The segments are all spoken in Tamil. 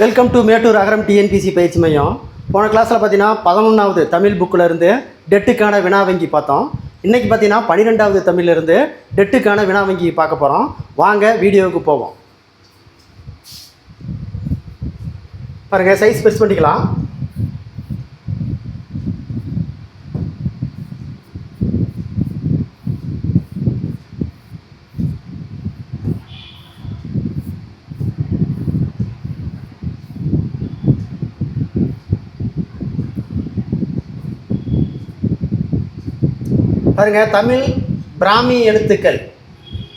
Welcome to Mettur Agaram TNPSC பயிற்சி மையம். போன கிளாஸில் பார்த்தீங்கன்னா பதினொன்றாவது தமிழ் புக்கில் இருந்து டெட்டுக்கான வினா வங்கி பார்த்தோம். இன்றைக்கி பார்த்தீங்கன்னா பன்னிரெண்டாவது தமிழ்லேருந்து டெட்டுக்கான வினா வங்கி பார்க்க போகிறோம் வாங்க வீடியோவுக்கு போவோம். பாருங்கள் சைஸ் பெருசு பண்ணிக்கலாம். பாருங்க தமிழ் பிராமி எழுத்துக்கள்.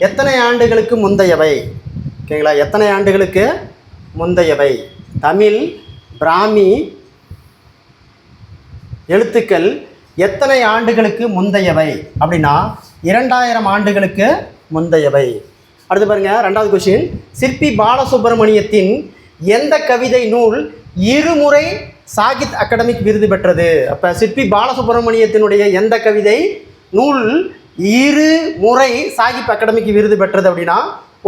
எத்தனை ஆண்டுகளுக்கு முந்தையவை? ஓகேங்களா எத்தனை ஆண்டுகளுக்கு முந்தையவை? தமிழ் பிராமி எழுத்துக்கள் எத்தனை ஆண்டுகளுக்கு முந்தையவை? அப்படின்னா இரண்டாயிரம் ஆண்டுகளுக்கு முந்தையவை. அடுத்து பாருங்க ரெண்டாவது கொஸ்டின் சிற்பி பாலசுப்ரமணியத்தின் எந்த கவிதை நூல் இருமுறை சாகித் அகாடமிக் விருது பெற்றது? அப்போ சிற்பி பாலசுப்ரமணியத்தினுடைய எந்த கவிதை நூல் இரு முறை சாகித் அகாடமிக்கு விருது பெற்றது அப்படின்னா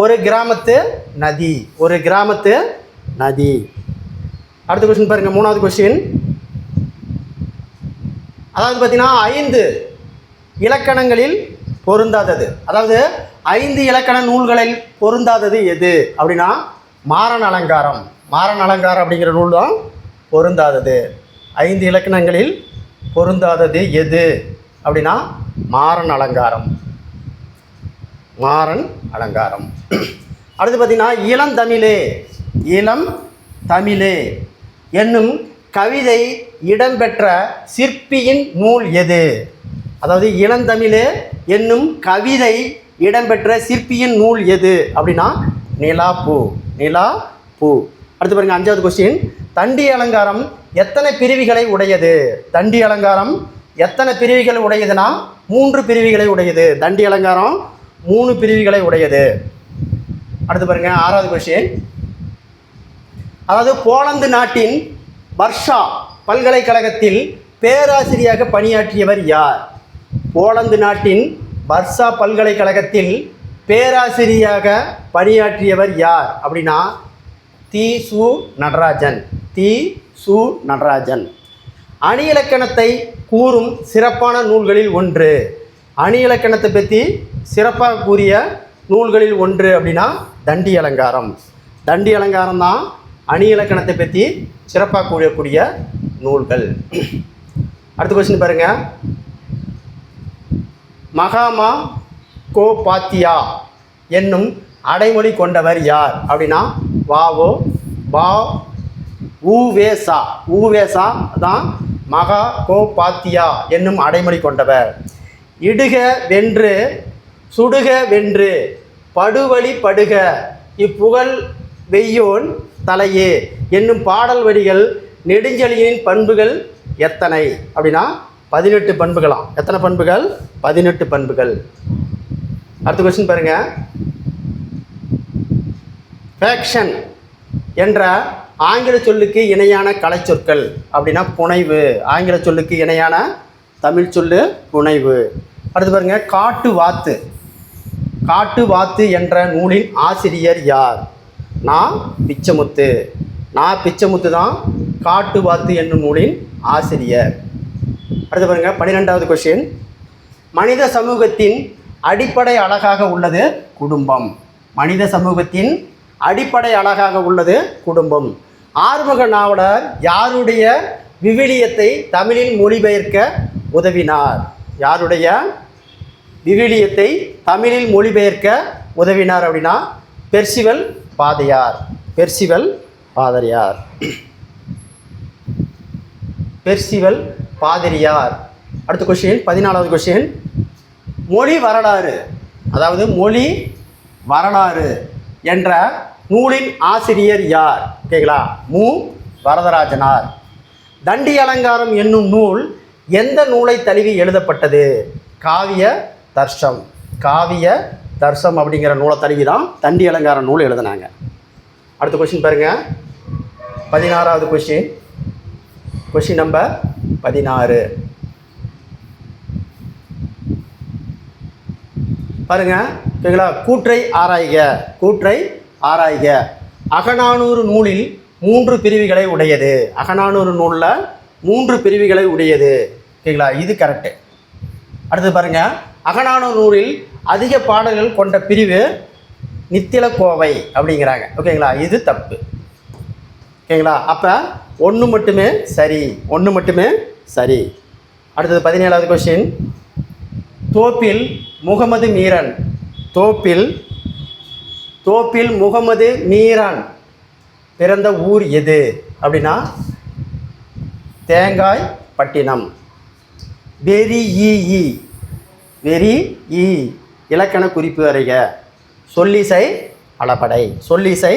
ஒரு கிராமத்து நதி ஒரு கிராமத்து நதி. அடுத்த கொஸ்டின் பாருங்க மூணாவது கொஸ்டின் அதாவது பார்த்தீங்கன்னா ஐந்து இலக்கணங்களில் பொருந்தாதது. அதாவது ஐந்து இலக்கண நூல்களில் பொருந்தாதது எது அப்படின்னா மாறன் அலங்காரம். மாறன் அலங்காரம் அப்படிங்கிற நூல் தான் பொருந்தாதது. ஐந்து இலக்கணங்களில் பொருந்தாதது எது? அப்படின்னா மாறன் அலங்காரம். மாறன் அலங்காரம். அடுத்து பார்த்தீங்கன்னா இளந்தமிழே இளம் தமிழே என்னும் கவிதை இடம்பெற்ற சிற்பியின் நூல் எது? அதாவது இளந்தமிழே என்னும் கவிதை இடம்பெற்ற சிற்பியின் நூல் எது? அப்படின்னா நிலா பூ. நிலா பூ. அடுத்து பாருங்கள் அஞ்சாவது கொஸ்டின் தண்டி அலங்காரம் எத்தனை பிரிவுகளை உடையது? தண்டி அலங்காரம் எத்தனை பிரிவுகள் உடையதுன்னா மூன்று பிரிவுகளை உடையது. தண்டி அலங்காரம் மூணு பிரிவுகளை உடையது. அடுத்து பாருங்க ஆறாவது கொஷின் அதாவது போலந்து நாட்டின் வர்ஷா பல்கலைக்கழகத்தில் பேராசிரியராக பணியாற்றியவர் யார்? போலந்து நாட்டின் வர்ஷா பல்கலைக்கழகத்தில் பேராசிரியராக பணியாற்றியவர் யார்? அப்படின்னா தி. சு. நடராஜன். தி. சு. நடராஜன். அணி இலக்கணத்தை கூறும் சிறப்பான நூல்களில் ஒன்று. அணி இலக்கணத்தை பற்றி சிறப்பாக கூறிய நூல்களில் ஒன்று அப்படின்னா தண்டி அலங்காரம். தண்டி அலங்காரம் தான் அணி இலக்கணத்தை பற்றி சிறப்பாக கூறக்கூடிய நூல்கள். அடுத்த கொஸ்டின் பாருங்க. மகாமா கோ பாத்தியா என்னும் அடைமொழி கொண்டவர் யார் அப்படின்னா வாவோ பா ஊவேசா ஊவேசா தான் மகா கோபாத்தியா என்னும் அடைமொழி கொண்டவர். இடுக வென்று சுடுக வென்று படுவழி படுக இப்புகழ் வெய்யோன் தலையே என்னும் பாடல் வரிகள் நெடுஞ்செழியனின் பண்புகள் எத்தனை? அப்படின்னா பதினெட்டு பண்புகளாம். எத்தனை பண்புகள்? பதினெட்டு பண்புகள். அடுத்த கொஸ்டின் பாருங்கள் ஃபேக்ஷன் என்ற ஆங்கில சொல்லுக்கு இணையான கலைச்சொற்கள். அப்படின்னா புனைவு. ஆங்கில சொல்லுக்கு இணையான தமிழ் சொல்லு புனைவு. அடுத்து பாருங்க காட்டு வாத்து. காட்டு வாத்து என்ற நூலின் ஆசிரியர் யார்? நான் பிச்சமுத்து. நான் பிச்சமுத்து தான் காட்டு வாத்து என்னும் நூலின் ஆசிரியர். அடுத்து பாருங்க பன்னிரெண்டாவது கொஷின் மனித சமூகத்தின் அடிப்படை அழகாக உள்ளது குடும்பம். மனித சமூகத்தின் அடிப்படை அழகாக உள்ளது குடும்பம். ஆறுமுக நாவலர் யாருடைய விவிலியத்தை தமிழில் மொழிபெயர்க்க உதவினார்? யாருடைய விவிலியத்தை தமிழில் மொழிபெயர்க்க உதவினார் அப்படின்னா பெர்சிவல் பாதையார். பெர்சிவல் பாதிரியார். பெர்சிவல் பாதிரியார். அடுத்த கொஷின் பதினாலாவது கொஷின் மொழி வரலாறு அதாவது மொழி வரலாறு என்ற நூலின் ஆசிரியர் யார்? ஓகேங்களா மு. வரதராஜனார். தண்டி அலங்காரம் என்னும் நூல் எந்த நூலை தழுவி எழுதப்பட்டது? காவிய தர்ஷம். காவிய தர்ஷம் அப்படிங்கிற நூலை தழுவி தான் தண்டி அலங்காரம் நூல் எழுதினாங்க. அடுத்த கொஷின் பாருங்கள் பதினாறாவது கொஷின் கொஷின் நம்பர் பதினாறு. பாருங்கள் ஓகேங்களா கூற்றை ஆராய்க. கூற்றை ஆராய்க. அகநானூறு நூலில் மூன்று பிரிவுகளை உடையது. அகநானூறு நூலில் மூன்று பிரிவுகளை உடையது. ஓகேங்களா இது கரெக்டு அடுத்து பாருங்க. அகநானூறு நூலில் அதிக பாடல்கள் கொண்ட பிரிவு நித்தில கோவை அப்படிங்கிறாங்க. ஓகேங்களா? இது தப்பு. ஓகேங்களா? அப்போ ஒன்று மட்டுமே சரி. ஒன்று மட்டுமே சரி. அடுத்தது பதினேழாவது கொஸ்டின் தோப்பில் முகமது மீரன். தோப்பில் தோப்பில் முகமது மீரான் பிறந்த ஊர் எது? அப்படின்னா தேங்காய் பட்டினம். வெரி இ வெரி இ இலக்கண குறிப்பு அறிக. சொல்லிசை அளபடை. சொல்லிசை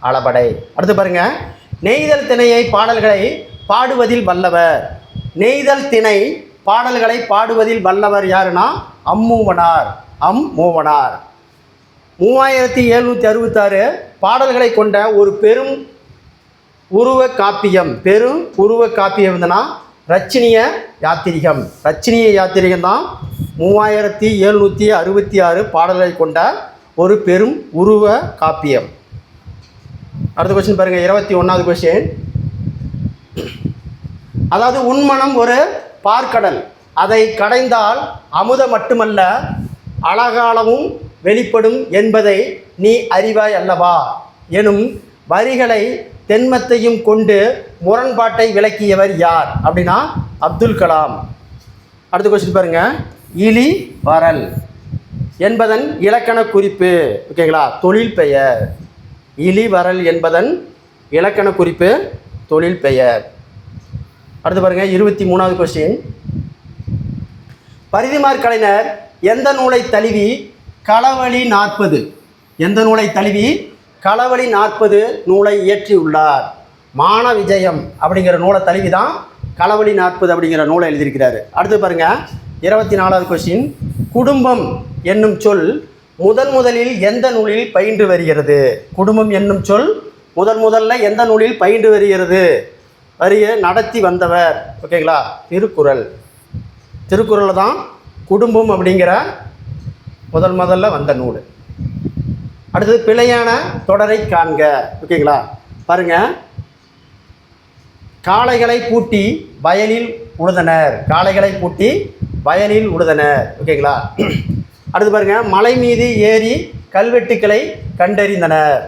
அளபடை. அடுத்து பாருங்கள் நெய்தல் திணையை பாடல்களை பாடுவதில் வல்லவர். நெய்தல் திணை பாடல்களை பாடுவதில் வல்லவர் யாருன்னா? அம்மூவனார். அம் மூவனார் மூவாயிரத்தி எழுநூற்றி அறுபத்தாறு பாடல்களை கொண்ட ஒரு பெரும் உருவ காப்பியம் பெரும் உருவ காப்பியம் வந்துன்னா ரச்சினிய யாத்திரிகம். ரச்சினிய யாத்திரிகம் தான் மூவாயிரத்தி எழுநூற்றி அறுபத்தி ஆறு பாடல்களை கொண்ட ஒரு பெரும் உருவ காப்பியம். அடுத்த கொஸ்டின் பாருங்கள் இருபத்தி ஒன்றாவது கொஸ்டின் அதாவது உண்மனம் ஒரு பார்க்கடல். அதை கடைந்தால் அமுதம் மட்டுமல்ல அழகாலவும் வெளிப்படும் என்பதை நீ அறிவாய் அல்லவா? எனும் வரிகளை தென்மத்தையும் கொண்டு முரண்பாட்டை விளக்கியவர் யார்? அப்படின்னா அப்துல் கலாம். அடுத்த கொஸ்டின் பாருங்க. இலி வரல் என்பதன் இலக்கண குறிப்பு. ஓகேங்களா தொழில் பெயர். இலி வரல் என்பதன் இலக்கண குறிப்பு தொழில் பெயர். அடுத்து பாருங்க இருபத்தி மூணாவது கொஸ்டின் பரிதிமார் கலைஞர் எந்த நூலை தழுவி களவழி நாற்பது. எந்த நூலை தழுவி? களவழி நாற்பது நூலை இயற்றியுள்ளார். மான விஜயம் அப்படிங்கிற நூலை தழுவி தான் களவழி நாற்பது அப்படிங்கிற நூலை எழுதியிருக்கிறாரு. அடுத்து பாருங்க இருபத்தி நாலாவது கொஸ்டின் குடும்பம் என்னும் சொல் முதன் முதலில் எந்த நூலில் பயின்று வருகிறது? குடும்பம் என்னும் சொல் முதன் முதல்ல எந்த நூலில் பயின்று வருகிறது? வரிய நடத்தி வந்தவர். ஓகேங்களா? திருக்குறள். திருக்குறளில் தான் குடும்பம் அப்படிங்கிற முதல் முதல்ல வந்த நூல். அடுத்தது பிழையான தொடரை காண்க. ஓகேங்களா? பாருங்க. காளைகளை பூட்டி வயலில் உழுதனர். காளைகளை பூட்டி வயலில் உழுதனர். ஓகேங்களா? அடுத்து பாருங்க. மலை மீது ஏறி கல்வெட்டுக்களை கண்டறிந்தனர்.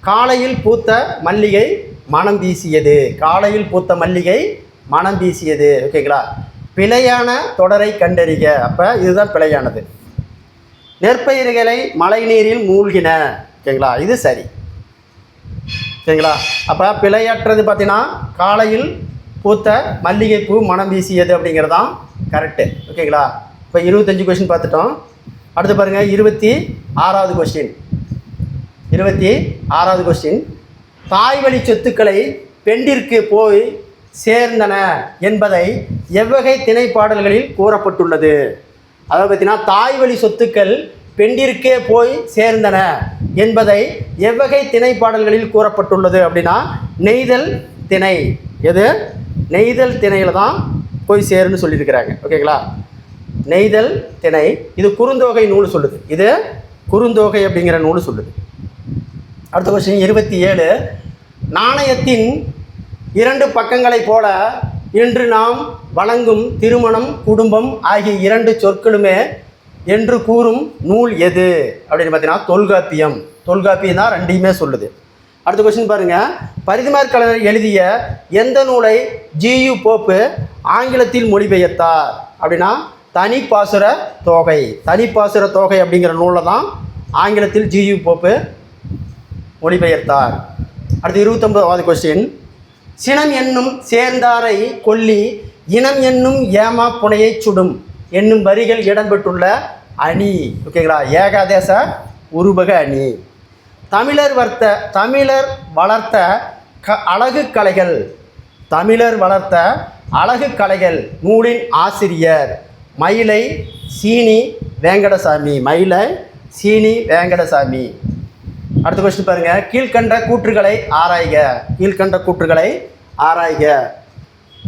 காலையில் பூத்த மல்லிகை மனம் வீசியது. காலையில் பூத்த மல்லிகை மனம் வீசியது. ஓகேங்களா? பிழையான தொடரை கண்டறிக. அப்போ இதுதான் பிழையானது. நெற்பயிர்களை மழை நீரில் மூழ்கின. ஓகேங்களா இது சரி. ஓகேங்களா அப்போ பிழையற்றது பார்த்தீங்கன்னா காலையில் பூத்த மல்லிகைப்பூ மனம் வீசியது அப்படிங்கிறது தான் கரெக்டு ஓகேங்களா? இப்போ இருபத்தஞ்சு கொஸ்டின் பார்த்துட்டோம். அடுத்து பாருங்கள் இருபத்தி ஆறாவது கொஸ்டின் இருபத்தி ஆறாவது கொஸ்டின் தாய்வழி சொத்துக்களை பெண்டிற்கு போய் சேர்ந்தன என்பதை எவ்வகை திணைப்பாடல்களில் கூறப்பட்டுள்ளது. அதாவது பார்த்தீங்கன்னா தாய் வழி சொத்துக்கள் பெண்டிற்கே போய் சேர்ந்தன என்பதை எவ்வகை திணைப்பாடல்களில் கூறப்பட்டுள்ளது அப்படின்னா நெய்தல் திணை. எது? நெய்தல் திணையில் தான் போய் சேருன்னு சொல்லியிருக்கிறாங்க. ஓகேங்களா நெய்தல் திணை. இது குறுந்தொகை நூல் சொல்லுது. இது குறுந்தொகை அப்படிங்கிற நூல் சொல்லுது. அடுத்த கொஸ்டின் இருபத்தி ஏழு. நாணயத்தின் இரண்டு பக்கங்களைப் போல இன்று நாம் வழங்கும் திருமணம் குடும்பம் ஆகிய இரண்டு சொற்களுமே என்று கூறும் நூல் எது? அப்படின்னு பார்த்தீங்கன்னா தொல்காப்பியம். தொல்காப்பியம் தான் ரெண்டையுமே சொல்லுது. அடுத்த கொஸ்டின் பாருங்க. பரிதிமார் கலைஞர் எழுதிய எந்த நூலை ஜியு போப்பு ஆங்கிலத்தில் மொழிபெயர்த்தார்? அப்படின்னா தனிப்பாசுர தொகை. தனிப்பாசுர தொகை அப்படிங்கிற நூலை தான் ஆங்கிலத்தில் ஜியு போப்பு மொழிபெயர்த்தார். அடுத்து இருபத்தொன்பதாவது கொஸ்டின் சினம் என்னும் சேர்ந்தாரை கொல்லி இனம் என்னும் ஏமா புனையைச் சுடும் என்னும் வரிகள் இடம்பெற்றுள்ள அணி. ஓகேங்களா? ஏகாதேச உருபக அணி. தமிழர் வர்த்த தமிழர் வளர்த்த க அழகு கலைகள். தமிழர் வளர்த்த அழகு கலைகள். நூலின் ஆசிரியர் மயிலை சீனி வேங்கடசாமி. மயிலை சீனி வேங்கடசாமி. அடுத்த கொஸ்டின் பாருங்க. கீழ்கண்ட கூற்றுகளை ஆராய்க. கீழ்கண்ட கூற்றுகளை ஆராய்க.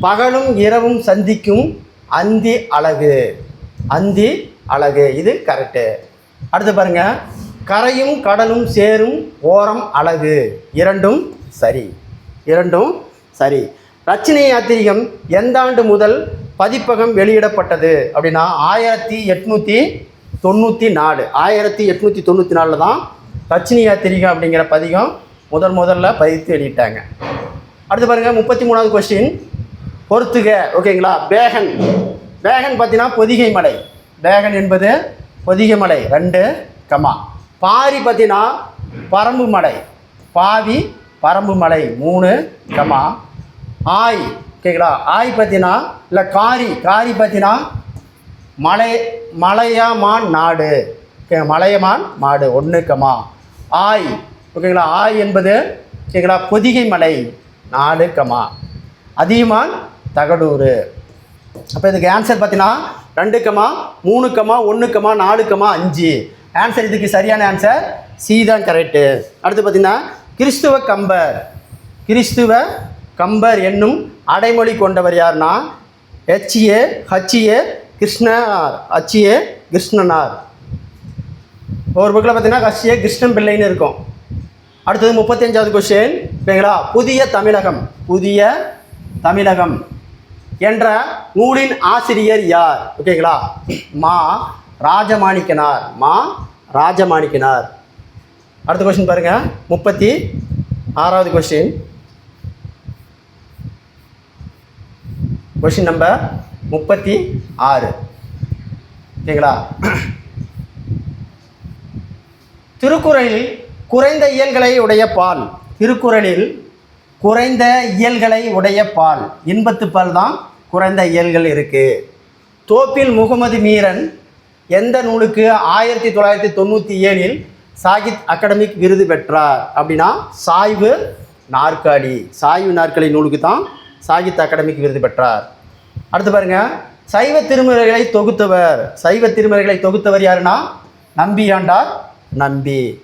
பகலும் இரவும் சந்திக்கும் அந்தி அழகு. அந்தி அழகு. இது கரெக்டு அடுத்து பாருங்க. கரையும் கடலும் சேரும் ஓரம் அழகு. இரண்டும் சரி. இரண்டும் சரி. ரச்சினை யாத்திரிகம் எந்த ஆண்டு முதல் பதிப்பகம் வெளியிடப்பட்டது? அப்படின்னா ஆயிரத்தி எட்நூற்றி தொண்ணூற்றி நாலு. ஆயிரத்தி எட்நூற்றி தொண்ணூற்றி நாலில் தான் ரச்சினி யாத்திரிகம் அப்படிங்கிற பதிகம் முதல் முதல்ல பதித்து வெளியிட்டாங்க. அடுத்து பாருங்கள் முப்பத்தி மூணாவது கொஸ்டின் பொறுத்துக ஓகேங்களா? பேகன் பேகன் பார்த்தீங்கன்னா பொதிகை மலை. பேகன் என்பது பொதிகை மலை. ரெண்டு கமா. பாரி பார்த்தீங்கன்னா பரம்பு மலை. பாவி பரம்பு மலை. மூணு கமா. ஆய் ஓகேங்களா? ஆய் பார்த்தீங்கன்னா இல்லை காரி. காரி பார்த்தீங்கன்னா மலை மலையமான் நாடு. மலையமான் மாடு ஒன்று கமா ஆய் ஓகேங்களா? ஆய் என்பது ஓகேங்களா? பொதிகை மலை நாலு கமா அதியமான் தகடூர் அப்போ இதுக்கு ஆன்சர் பார்த்தீங்கன்னா ரெண்டு கமா மூணு கமா ஒன்று கமா நாலு கமா அஞ்சு. ஆன்சர் இதுக்கு சரியான ஆன்சர் சி தான் கரெக்டு அடுத்து பார்த்தீங்கன்னா கிறிஸ்துவ கம்பர். கிறிஸ்துவ கம்பர் என்னும் அடைமொழி கொண்டவர் யாருன்னா ஹெச்ஏ ஹச்ஏ கிருஷ்ணனார். ஹச்ஏ கிருஷ்ணனார். ஒரு புக்கில் பார்த்தீங்கன்னா கஷ்ய கிருஷ்ணன் பிள்ளைன்னு இருக்கும். அடுத்தது முப்பத்தஞ்சாவது கொஷின் ஓகேங்களா புதிய தமிழகம். புதிய தமிழகம். என்ற நூலின் ஆசிரியர் யார்? ஓகேங்களா? மா ராஜமாணிக்கனார். மா ராஜமாணிக்கனார். அடுத்த கொஷின் பாருங்க. முப்பத்தி ஆறாவது கொஷின் கொஷின் நம்பர் முப்பத்தி ஆறு ஓகேங்களா? திருக்குறளில் குறைந்த இயல்களை உடைய பால். திருக்குறளில் குறைந்த இயல்களை உடைய பால். இன்பத்து பால் தான் குறைந்த இயல்கள் இருக்குது தோப்பில் முகமது மீரன் எந்த நூலுக்கு ஆயிரத்தி தொள்ளாயிரத்தி தொண்ணூற்றி ஏழில் சாகித் அகாடமிக் விருது பெற்றார்? அப்படின்னா சாய்வு நாற்காலி. சாய்வு நாற்காலி நூலுக்கு தான் சாகித் அகாடமிக் விருது பெற்றார். அடுத்து பாருங்க சைவ திருமுறைகளை தொகுத்தவர். சைவ திருமுறைகளை தொகுத்தவர் யாருன்னா நம்பியாண்டார் நம்பி.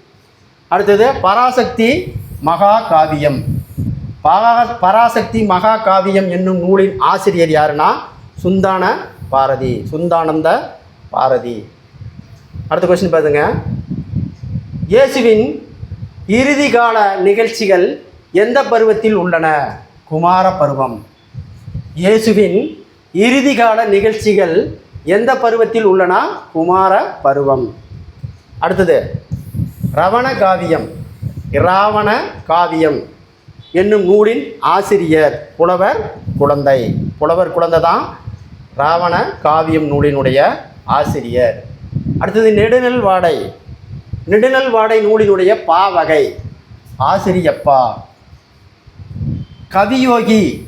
அடுத்தது பராசக்தி மகா காவியம் பரா பராசக்தி மகா காவியம் என்னும் நூலின் ஆசிரியர் யாருன்னா? சுந்தான பாரதி. சுந்தானந்த பாரதி. அடுத்த கொஸ்டின் பாருங்க. இயேசுவின் இறுதி கால நிகழ்ச்சிகள் எந்த பருவத்தில் உள்ளன? குமார பருவம். இயேசுவின் இறுதி கால நிகழ்ச்சிகள் எந்த பருவத்தில் உள்ளன? குமார பருவம். அடுத்தது ரவண காவியம். இராவண காவியம். என்னும் நூலின் ஆசிரியர் புலவர் குழந்தை. புலவர் குழந்தை தான் ராவண காவியம் நூலினுடைய ஆசிரியர். அடுத்தது நெடுநெல் வாடை. நெடுநெல் வாடை நூலினுடைய பாவகை. ஆசிரியப்பா. கவியோகி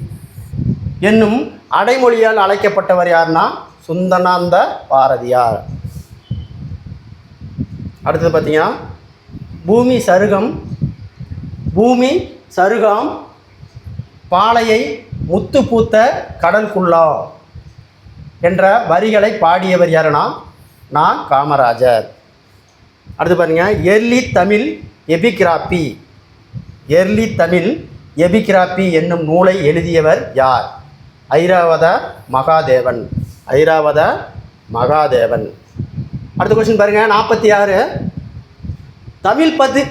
என்னும் அடைமொழியால் அழைக்கப்பட்டவர் யாருன்னா சுந்தனாந்த பாரதியார். அடுத்தது பார்த்தீங்கன்னா பூமி சருகம் பூமி சருகாம் பாலையை முத்து பூத்த கடல்குள்ளா என்ற வரிகளை பாடியவர் யாருன்னா நான் காமராஜர். அடுத்து பாருங்க early Tamil epigraphy. Early Tamil epigraphy என்னும் நூலை எழுதியவர் யார்? ஐராவத மகாதேவன். ஐராவத மகாதேவன். அடுத்த கொஸ்டின் பாருங்கள் நாற்பத்தி ஆறு தமிழ் பதி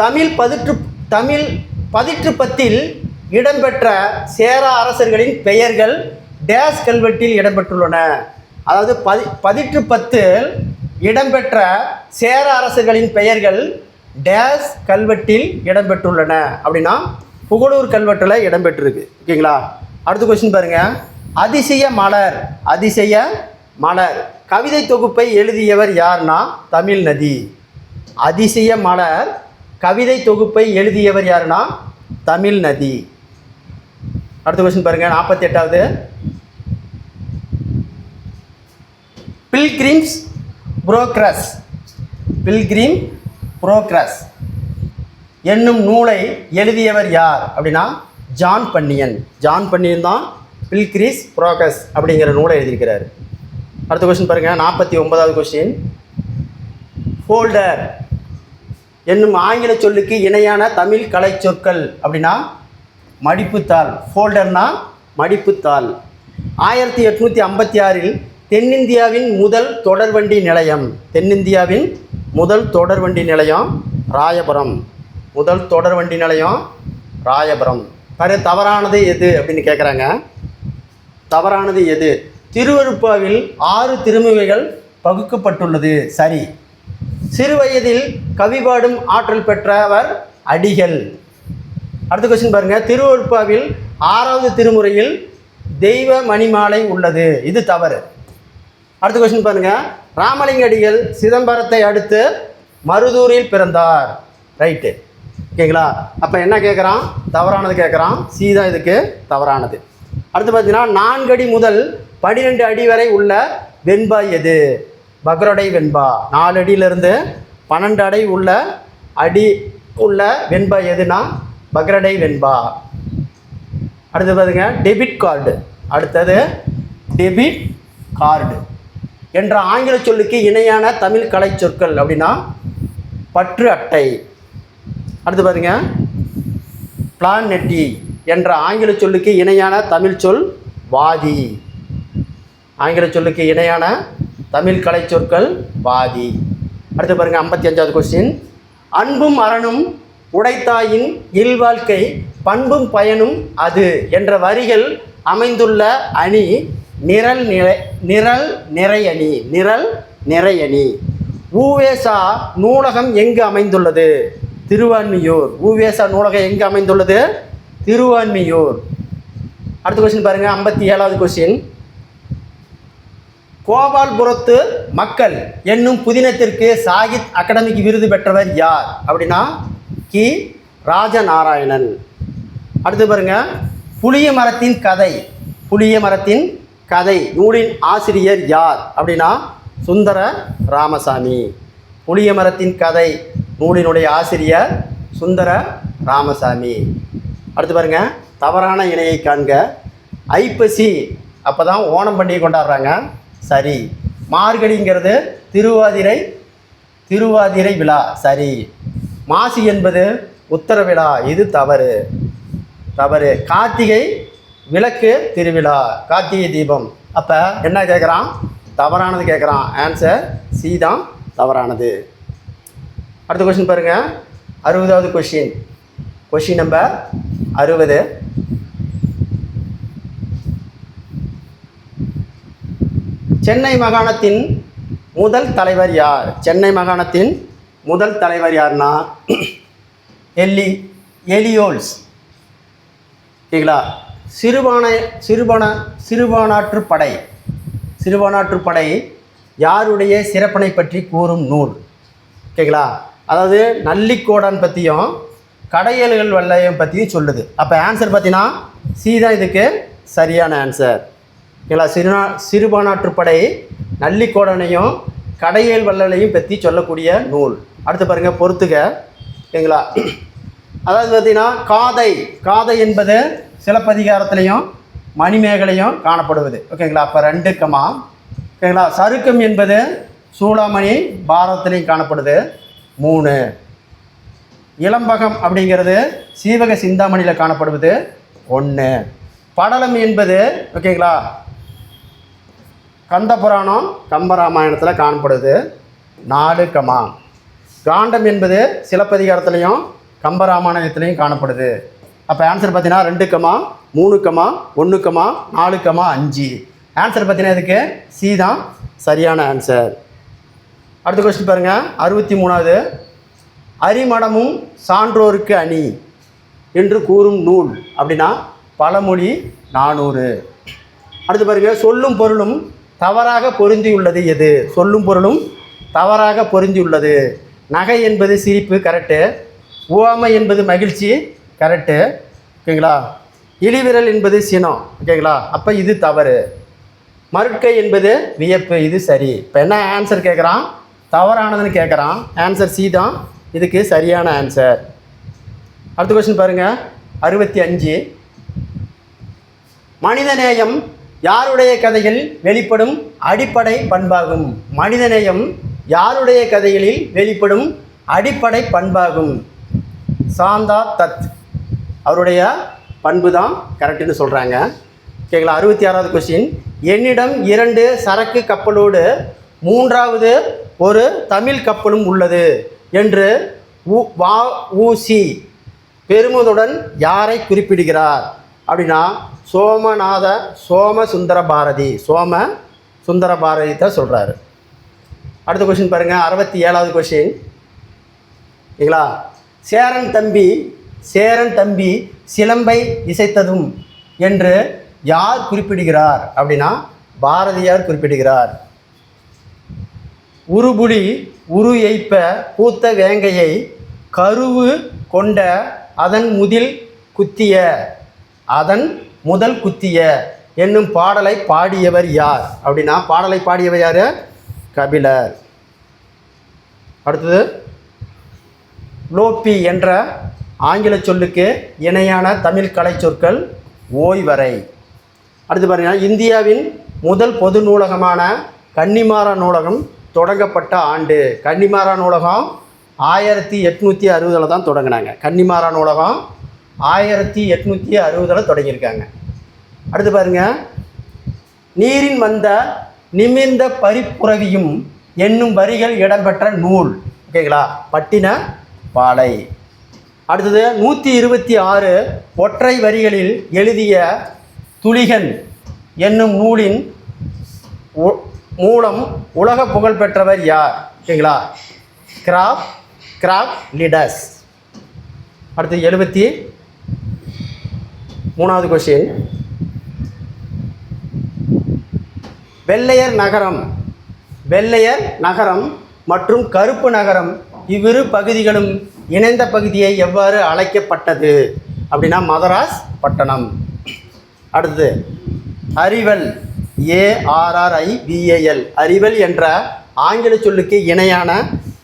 தமிழ் பதிற்று தமிழ் பதிற்றுப்பத்தில் இடம்பெற்ற சேர அரசர்களின் பெயர்கள் டேஸ் கல்வெட்டில் இடம்பெற்றுள்ளன. அதாவது பதி பதிற்று பத்தில் இடம்பெற்ற சேர அரசர்களின் பெயர்கள் டேஸ் கல்வெட்டில் இடம்பெற்றுள்ளன. அப்படின்னா புகழூர் கல்வெட்டில் இடம்பெற்றிருக்கு. ஓகேங்களா? அடுத்த கொஸ்டின் பாருங்கள் அதிசய மலர் அதிசய மலர். கவிதை தொகுப்பை எழுதியவர் யார்னா தமிழ் நதி. அதிசய மலர். கவிதை தொகுப்பை எழுதியவர் யாருன்னா தமிழ் நதி. அடுத்த கொஸ்டின் பாருங்கள் நாற்பத்தி எட்டாவது பில்கிரிம்ஸ் புரோக்ரஸ் பில்கிரிம் புரோக்ரஸ் என்னும் நூலை எழுதியவர் யார் அப்படின்னா ஜான் பன்னியன் ஜான் பன்னியன் தான் பில்கிரிஸ் புரோக்ரஸ் அப்படிங்கிற நூலை எழுதியிருக்கிறார். அடுத்த கொஸ்டின் பாருங்கள் நாற்பத்தி ஒன்பதாவது கொஸ்டின் ஃபோல்டர் என்னும் ஆங்கில சொல்லுக்கு இணையான தமிழ் கலை சொற்கள் அப்படின்னா மடிப்புத்தாள். ஃபோல்டர்னா மடிப்புத்தாள். ஆயிரத்தி எட்நூற்றி ஐம்பத்தி ஆறில் தென்னிந்தியாவின் முதல் தொடர்வண்டி நிலையம். தென்னிந்தியாவின் முதல் தொடர்வண்டி நிலையம் ராயபுரம். முதல் தொடர்வண்டி நிலையம் ராயபுரம். பாரு தவறானது எது அப்படின்னு கேட்குறாங்க தவறானது எது? திருவருப்பாவில் ஆறு திருமுறைகள் பகுக்கப்பட்டுள்ளது. சரி. சிறுவயதில் கவி பாடும் ஆற்றல் பெற்றவர் அடிகள். அடுத்த கொஸ்டின் பாருங்கள் திருவருப்பாவில் ஆறாவது திருமுறையில் தெய்வ மணிமாலை உள்ளது. இது தவறு. அடுத்த கொஸ்டின் பாருங்க. ராமலிங்க அடிகள் சிதம்பரத்தை அடுத்து மருதூரில் பிறந்தார். ரைட்டு ஓகேங்களா அப்போ என்ன கேட்குறான் தவறானது கேட்குறான் சீதா இதுக்கு தவறானது. அடுத்து பார்த்தீங்கன்னா நான்கு அடி முதல் பன்னிரெண்டு அடி வரை உள்ள வெண்பா எது? பக்ரடை வெண்பா. நாலு அடியிலிருந்து பன்னெண்டு அடி உள்ள அடி உள்ள வெண்பா எதுனா? பக்ரடை வெண்பா. அடுத்து பாருங்க டெபிட் கார்டு. அடுத்தது டெபிட் கார்டு என்ற ஆங்கில சொல்லுக்கு இணையான தமிழ் கலை சொற்கள் அப்படின்னா பற்று அட்டை. அடுத்து பாருங்க பிளான் நெட்டி என்ற ஆங்கில சொல்லுக்கு இணையான தமிழ் சொல் வாதி. ஆங்கில சொல்லுக்கு இணையான தமிழ் கலை சொற்கள் வாதி. அடுத்து பாருங்கள் ஐம்பத்தி அஞ்சாவது கொஸ்டின் அன்பும் அரணும் உடைத்தாயின் இல்வாழ்க்கை பண்பும் பயனும் அது என்ற வரிகள் அமைந்துள்ள அணி நிரல் நிறை நிரல் நிறையணி நிரல் நிறையணி ஊவேசா நூலகம் எங்கு அமைந்துள்ளது? திருவான்மியூர். ஊவேசா நூலகம் எங்கு அமைந்துள்ளது? திருவான்மியூர். அடுத்த கொஸ்டின் பாருங்கள் ஐம்பத்தி ஏழாவது கொஸ்டின் கோபால்புரத்து மக்கள் என்னும் புதினத்திற்கு சாகித் அகாடமிக்கு விருது பெற்றவர் யார்? அப்படின்னா கி. ராஜநாராயணன். அடுத்து பாருங்க. புளிய மரத்தின் கதை. புளிய மரத்தின் கதை. நூலின் ஆசிரியர் யார்? அப்படின்னா சுந்தர ராமசாமி. புளிய மரத்தின் கதை. நூலினுடைய ஆசிரியர் சுந்தர ராமசாமி. அடுத்து பாருங்க. தவறான இணையை காண்க. ஐப்பசி. அப்போ தான் ஓணம் பண்டிகை கொண்டாடுறாங்க. சரி. மார்கழிங்கிறது திருவாதிரை திருவாதிரை விழா. சரி. மாசி என்பது உத்தர விழா. இது தவறு. தவறு. கார்த்திகை விளக்கு திருவிழா. கார்த்திகை தீபம். அப்போ என்ன கேட்குறான் தவறானது கேட்குறான் ஆன்சர் சி தான் தவறானது. அடுத்த கொஷின் பாருங்கள் அறுபதாவது கொஷின் கொஷின் நம்பர் அறுபது. சென்னை மாகாணத்தின் முதல் தலைவர் யார்? சென்னை மாகாணத்தின் முதல் தலைவர் யார்னா எல்லி எலியோல்ஸ். ஓகேங்களா சிறுபான சிறுபான சிறுபானாற்று படை. சிறுபானாற்று படை யாருடைய சிறப்பனை பற்றி கூறும் நூல்? ஓகேங்களா அதாவது நல்லிக்கோடான் பற்றியும் கடையல்கள் வல்லையம் பற்றியும் சொல்லுது. அப்போ ஆன்சர் பார்த்தீங்கன்னா சி தான் இதுக்கு சரியான ஆன்சர் ஓகேங்களா சிறுநா சிறுபானாற்றுப்படை நல்லிக்கோடனையும் கடையேல் வள்ளலையும் பற்றி சொல்லக்கூடிய நூல். அடுத்து பாருங்கள் பொறுத்துக. ஓகேங்களா அதாவது பார்த்திங்கன்னா காதை காதை என்பது சிலப்பதிகாரத்திலையும் மணிமேகலையும் காணப்படுவது. ஓகேங்களா? அப்போ ரெண்டு கமா. ஓகேங்களா? சருக்கம் என்பது சூடாமணி பாரதத்திலையும் காணப்படுது. மூணு. இளம்பகம் அப்படிங்கிறது சீவக சிந்தாமணியில் காணப்படுவது. ஒன்று படலம் என்பது ஓகேங்களா? கந்த புராணம் கம்பராமாயணத்தில் காணப்படுது நாலு கமா காண்டம் என்பது சிலப்பதிகாரத்துலேயும் கம்பராமாயணத்துலேயும் காணப்படுது. அப்போ ஆன்சர் பார்த்தீங்கன்னா ரெண்டு கமா மூணு கமா ஒன்று கமா நாலு கமா அஞ்சு. ஆன்சர் பார்த்தீங்கன்னா இதுக்கு சி தான் சரியான ஆன்சர் அடுத்த கொஸ்டின் பாருங்கள் அறுபத்தி மூணாவது அரிமடமும் சான்றோருக்கு அணி என்று கூறும் நூல் அப்படின்னா பழமொழி நானூறு. அடுத்து பாருங்க. சொல்லும் பொருளும் தவறாக பொருந்தியுள்ளது எது? சொல்லும் பொருளும் தவறாக பொருந்தியுள்ளது. நகை என்பது சிரிப்பு கரெக்டு உவமை என்பது மகிழ்ச்சி கரெக்டு ஓகேங்களா? இழிவிரல் என்பது சினம் ஓகேங்களா? அப்போ இது தவறு. மறுக்கை என்பது வியப்பு இது சரி. இப்போ என்ன ஆன்சர் கேட்குறான் தவறானதுன்னு கேட்குறான் ஆன்சர் சி தான். இதுக்கு சரியான ஆன்சர் அடுத்த கொஸ்டின் பாருங்கள் அறுபத்தி அஞ்சு. மனிதநேயம் யாருடைய கதையில் வெளிப்படும் அடிப்படை பண்பாகும்? மனிதநேயம் யாருடைய கதைகளில் வெளிப்படும் அடிப்படை பண்பாகும்? சாந்தா தத். அவருடைய பண்பு தான் கரெக்டுன்னு சொல்கிறாங்க ஓகேங்களா அறுபத்தி ஆறாவது கொஸ்டின் என்னிடம் இரண்டு சரக்கு கப்பலோடு மூன்றாவது ஒரு தமிழ் கப்பலும் உள்ளது என்று உ வா ஊசி பெருமதுடன் யாரை குறிப்பிடுகிறார்? அப்படின்னா சோமநாத சோம சுந்தர பாரதி. சோம சுந்தர பாரதி தான் சொல்கிறாரு அடுத்த கொஷின் பாருங்கள் அறுபத்தி ஏழாவது கொஷின் சரிங்களா சேரன் தம்பி சேரன் தம்பி சிலம்பை இசைத்ததும் என்று யார் குறிப்பிடுகிறார்? அப்படின்னா பாரதியார் குறிப்பிடுகிறார். உருபுலி உரு எய்ப்ப பூத்த வேங்கையை கருவு கொண்ட அதன் முதில் குத்திய அதன் முதல் குத்திய என்னும் பாடலை பாடியவர் யார்? அப்படின்னா பாடலை பாடியவர் யார்? கபிலர். அடுத்தது லோப்பி என்ற ஆங்கில சொல்லுக்கு இணையான தமிழ் கலை சொற்கள் ஓய்வரை அடுத்து பாருங்கள் இந்தியாவின் முதல் பொது நூலகமான கன்னிமாரா நூலகம் தொடங்கப்பட்ட ஆண்டு. கன்னிமாரா நூலகம் ஆயிரத்தி எட்நூற்றி அறுபதில் தான் தொடங்கினாங்க. கன்னிமாரா நூலகம் ஆயிரத்தி எட்நூற்றி அறுபதில் தொடங்கியிருக்காங்க. அடுத்து பாருங்க. நீரின் வந்த நிமிர்ந்த பரிப்புறவியும் என்னும் வரிகள் இடம்பெற்ற நூல். ஓகேங்களா? பட்டின பாலை. அடுத்தது நூற்றி இருபத்தி ஆறு ஒற்றை வரிகளில் எழுதிய துளிகன் என்னும் நூலின் மூலம் உலக புகழ் பெற்றவர் யார்? ஓகேங்களா? கிராப் கிராப் லிடஸ். அடுத்து எழுபத்தி மூணாவது கொஷின் வெள்ளையர் நகரம் வெள்ளையர் நகரம் மற்றும் கருப்பு நகரம் இவ்விரு பகுதிகளும் இணைந்த பகுதியை எவ்வாறு அழைக்கப்பட்டது? அப்படின்னா மதராஸ் பட்டணம். அடுத்தது அறிவல் ஏஆர்ஆர்ஐ பிஏஎல் அறிவல் என்ற ஆங்கில சொல்லுக்கு இணையான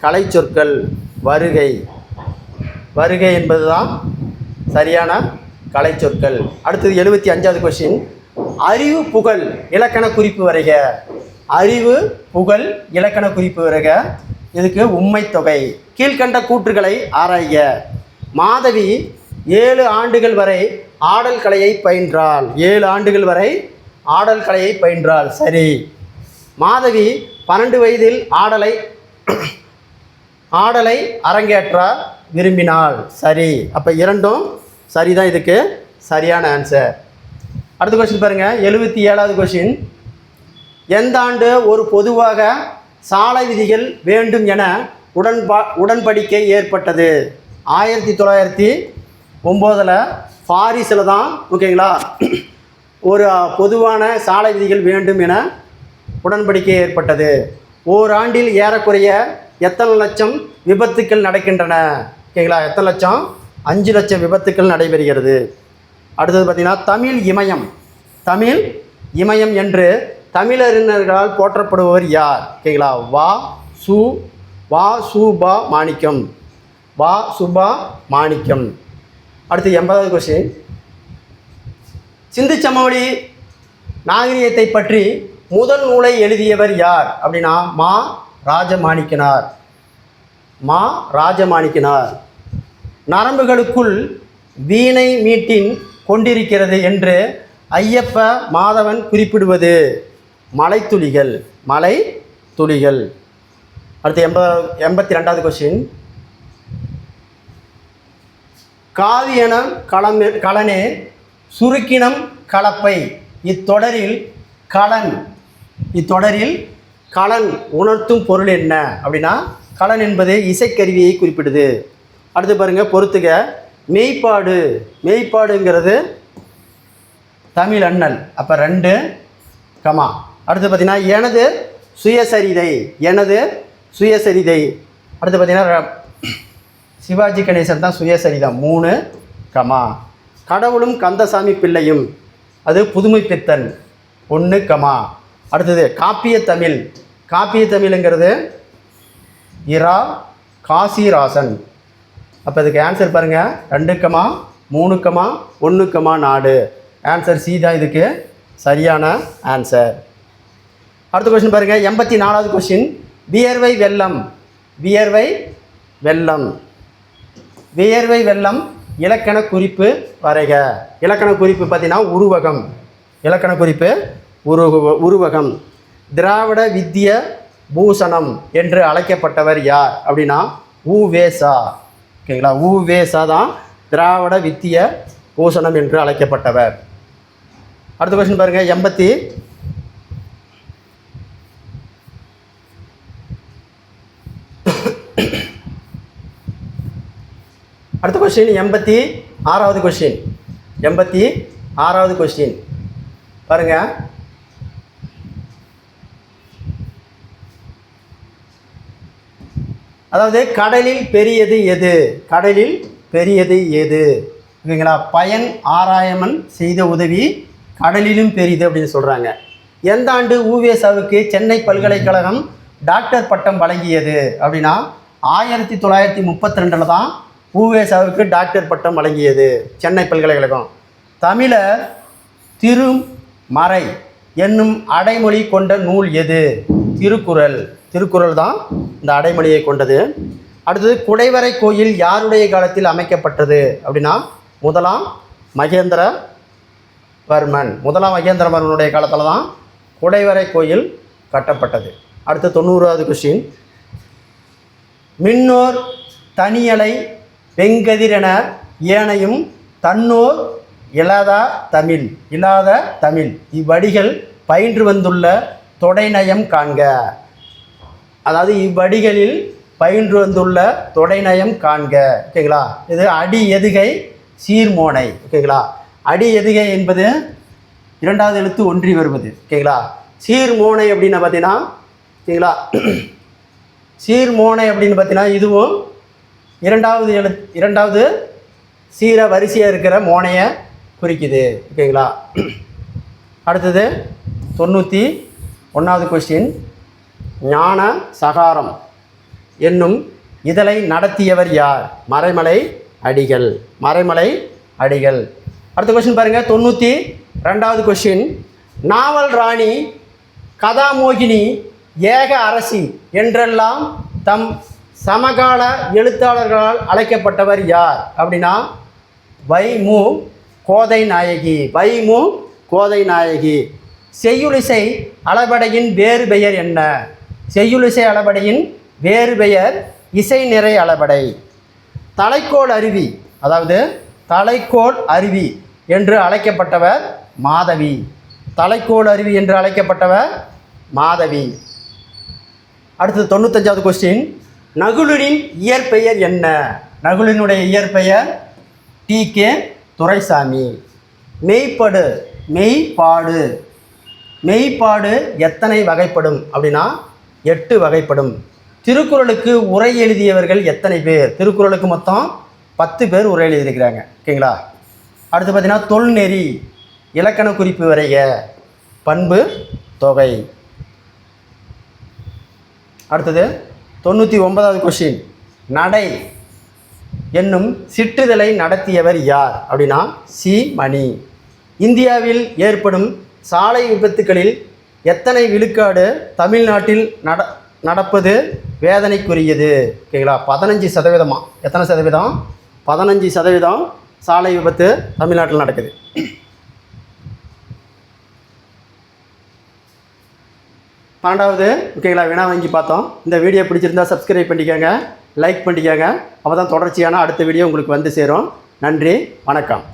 கலை சொற்கள். வருகை. வருகை என்பதுதான் சரியான கலை சொற்கள். அடுத்தது எழுபத்தி அஞ்சாவது கொஸ்டின் அறிவு புகழ் இலக்கண குறிப்பு வரைக. அறிவு புகழ் இலக்கண குறிப்பு வரைக. இதுக்கு உண்மை தொகை. கீழ்கண்ட கூற்றுகளை ஆராய்க. மாதவி ஏழு ஆண்டுகள் வரை ஆடல் கலையை பயின்றாள். ஏழு ஆண்டுகள் வரை ஆடல் கலையை பயின்றாள். சரி. மாதவி பன்னெண்டு வயதில் ஆடலை ஆடலை அரங்கேற்ற விரும்பினாள். சரி. அப்போ இரண்டும் சரிதான். இதுக்கு சரியான ஆன்சர் அடுத்த கொஸ்டின் பாருங்கள் எழுபத்தி ஏழாவது கொஸ்டின் எந்த ஆண்டு ஒரு பொதுவாக சாலை விதிகள் வேண்டும் என உடன்பா உடன்படிக்கை ஏற்பட்டது? ஆயிரத்தி தொள்ளாயிரத்தி ஒம்போதில் பாரிஸில் தான் ஓகேங்களா ஒரு பொதுவான சாலை விதிகள் வேண்டும் என உடன்படிக்கை ஏற்பட்டது. ஓராண்டில் ஏறக்குறைய எத்தனை லட்சம் விபத்துக்கள் நடக்கின்றன? ஓகேங்களா எத்தனை லட்சம்? அஞ்சு லட்சம் விபத்துக்கள் நடைபெறுகிறது. அடுத்தது பார்த்திங்கன்னா தமிழ் இமயம். தமிழ் இமயம் என்று தமிழறிஞர்களால் போற்றப்படுபவர் யார்? ஓகேங்களா வா சு வா சுபா மாணிக்கம். வா சுபா மாணிக்கம். அடுத்து எண்பதாவது கொஸ்டின் சிந்து சமவெளி நாகரிகத்தை பற்றி முதல் நூலை எழுதியவர் யார்? அப்படின்னா மா ராஜமாணிக்கனார். மா ராஜமாணிக்கனார். நரம்புகளுக்குள் வீணை மீட்டின் கொண்டிருக்கிறது என்று ஐயப்ப மாதவன் குறிப்பிடுவது. மலைத்துளிகள் மலை துளிகள் அடுத்து எண்ப எண்பத்தி ரெண்டாவது கொஸ்டின் காவியனம் களம் களனே சுருக்கினம் கலப்பை. இத்தொடரில் களன் இத்தொடரில் களன் உணர்த்தும் பொருள் என்ன? அப்படின்னா களன் என்பது இசைக்கருவியை குறிப்பிடுது. அடுத்து பாருங்கள் பொறுத்துக. மெய்ப்பாடு மெய்ப்பாடுங்கிறது தமிழ் அண்ணல். அப்போ ரெண்டு கமா. அடுத்து பார்த்தீங்கன்னா எனது சுயசரிதை எனது சுயசரிதை. அடுத்து பார்த்தீங்கன்னா ர- சிவாஜி கணேசன் தான் சுயசரிதம். மூணு கமா. கடவுளும் கந்தசாமி பிள்ளையும் அது புதுமை பித்தன். ஒன்று கமா. அடுத்தது காப்பிய தமிழ். காப்பிய தமிழுங்கிறது இரா காசிராசன். அப்போ இதுக்கு ஆன்சர் பாருங்கள் ரெண்டுக்கமா மூணுக்கமா ஒன்றுக்கமா நாடு. ஆன்சர் சி தான் இதுக்கு சரியான ஆன்சர் அடுத்த கொஷின் பாருங்கள் எண்பத்தி நாலாவது கொஸ்டின் வியர்வை வெள்ளம். வியர்வை வெள்ளம். வியர்வை வெள்ளம் இலக்கண குறிப்பு வரைக. இலக்கண குறிப்பு பார்த்தீங்கன்னா உருவகம். இலக்கண குறிப்பு உரு உருவகம். திராவிட வித்திய பூஷணம் என்று அழைக்கப்பட்டவர் யார்? அப்படின்னா உ ஓகேங்களா? உ தான் திராவிட வித்திய பூஷணம் என்று அழைக்கப்பட்டவர். அடுத்த கொஸ்டின் பாருங்கள் எண்பத்தி அடுத்த கொஸ்டின் எண்பத்தி ஆறாவது கொஸ்டின் எண்பத்தி ஆறாவது கொஸ்டின் பாருங்க. அதாவது கடலில் பெரியது எது? கடலில் பெரியது எது? ஓகேங்களா? பயன் ஆராயமன் செய்த உதவி கடலிலும் பெரியது அப்படின்னு சொல்கிறாங்க எந்த ஆண்டு ஊவேசாவுக்கு சென்னை பல்கலைக்கழகம் டாக்டர் பட்டம் வழங்கியது அப்படின்னா ஆயிரத்தி தொள்ளாயிரத்தி முப்பத்தி ரெண்டில் தான் ஊவேசாவுக்கு டாக்டர் பட்டம் வழங்கியது சென்னை பல்கலைக்கழகம். தமிழர் திருமறை என்னும் அடைமொழி கொண்ட நூல் எது? திருக்குறள். திருக்குறள் தான் இந்த அடைமொழியை கொண்டது. அடுத்தது குடைவரை கோயில் யாருடைய காலத்தில் அமைக்கப்பட்டது? அப்படின்னா முதலாம் மகேந்திரவர்மன். முதலாம் மகேந்திரவர்மனுடைய காலத்தில் தான் குடைவரை கோயில் கட்டப்பட்டது. அடுத்து தொண்ணூறாவது கொஸ்டின் மின்னோர் தனியலை வெங்கதிரென ஏனையும் தன்னோர் இல்லாத தமிழ். இல்லாத தமிழ். இவ்வடிகள் பயின்று வந்துள்ள தொடைநயம் காண்க. அதாவது இவ்வடிகளில் பயின்று வந்துள்ள தொடைநயம் காண்க. ஓகேங்களா? இது அடி எதுகை சீர்மோனை ஓகேங்களா? அடி எதுகை என்பது இரண்டாவது எழுத்து ஒன்றி வருவது. ஓகேங்களா? சீர்மோனை அப்படின்னு பார்த்தீங்கன்னா ஓகேங்களா? சீர்மோனை அப்படின்னு பார்த்தீங்கன்னா இதுவும் இரண்டாவது எழு இரண்டாவது சீர வரிசையாக இருக்கிற மோனையை குறிக்குது. ஓகேங்களா? அடுத்தது தொண்ணூற்றி ஒன்றாவது கொஸ்டின் ஞான சகாரம் என்னும் இதழை நடத்தியவர் யார்? மறைமலை அடிகள். மறைமலை அடிகள். அடுத்த கொஸ்டின் பாருங்கள் தொண்ணூற்றி ரெண்டாவது கொஸ்டின் நாவல் ராணி கதாமோகினி ஏக அரசி என்றெல்லாம் தம் சமகால எழுத்தாளர்களால் அழைக்கப்பட்டவர் யார்? அப்படின்னா வைமு கோதை நாயகி வைமு கோதை நாயகி செய்யுளிசை அளபடையின் வேறு பெயர் என்ன? செய்யுளிசை அளபடையின் வேறு பெயர் இசை நிறை அளபடை. தலைக்கோல் அருவி அதாவது தலைக்கோல் அருவி என்று அழைக்கப்பட்டவர் மாதவி. தலைக்கோல் அருவி என்று அழைக்கப்பட்டவர் மாதவி. அடுத்தது தொண்ணூத்தஞ்சாவது கொஸ்டின் நகுலனின் இயற்பெயர் என்ன? நகுலினுடைய இயற்பெயர் டி கே துரைசாமி. மெய்ப்படு மெய்ப்பாடு. மெய்ப்பாடு எத்தனை வகைப்படும் அப்படின்னா எட்டு வகைப்படும். திருக்குறளுக்கு உரை எழுதியவர்கள் எத்தனை பேர்? திருக்குறளுக்கு மொத்தம் பத்து பேர் உரை எழுதியிருக்கிறாங்க. ஓகேங்களா? அடுத்து பார்த்தீங்கன்னா தொல்நெறி இலக்கண குறிப்பு வரைய பண்பு தொகை. அடுத்தது தொண்ணூற்றி ஒன்பதாவது கொஷின் நடை என்னும் சிற்றுதலை நடத்தியவர் யார் அப்படின்னா சி. மணி. இந்தியாவில் ஏற்படும் சாலை விபத்துகளில் எத்தனை விழுக்காடு தமிழ்நாட்டில் நட நடப்பது வேதனைக்குரியது? ஓகேங்களா பதினஞ்சு சதவீதமா? எத்தனை சதவீதம்? பதினஞ்சு சதவீதம் சாலை விபத்து தமிழ்நாட்டில் நடக்குது. பன்னெண்டாவது ஓகேங்களா? வினா வாங்கி பார்த்தோம். இந்த வீடியோ பிடிச்சிருந்தா சப்ஸ்கிரைப் பண்ணிக்கோங்க லைக் பண்ணிக்கோங்க. அப்போ தான் தொடர்ச்சியான அடுத்த வீடியோ உங்களுக்கு வந்து சேரும். நன்றி வணக்கம்.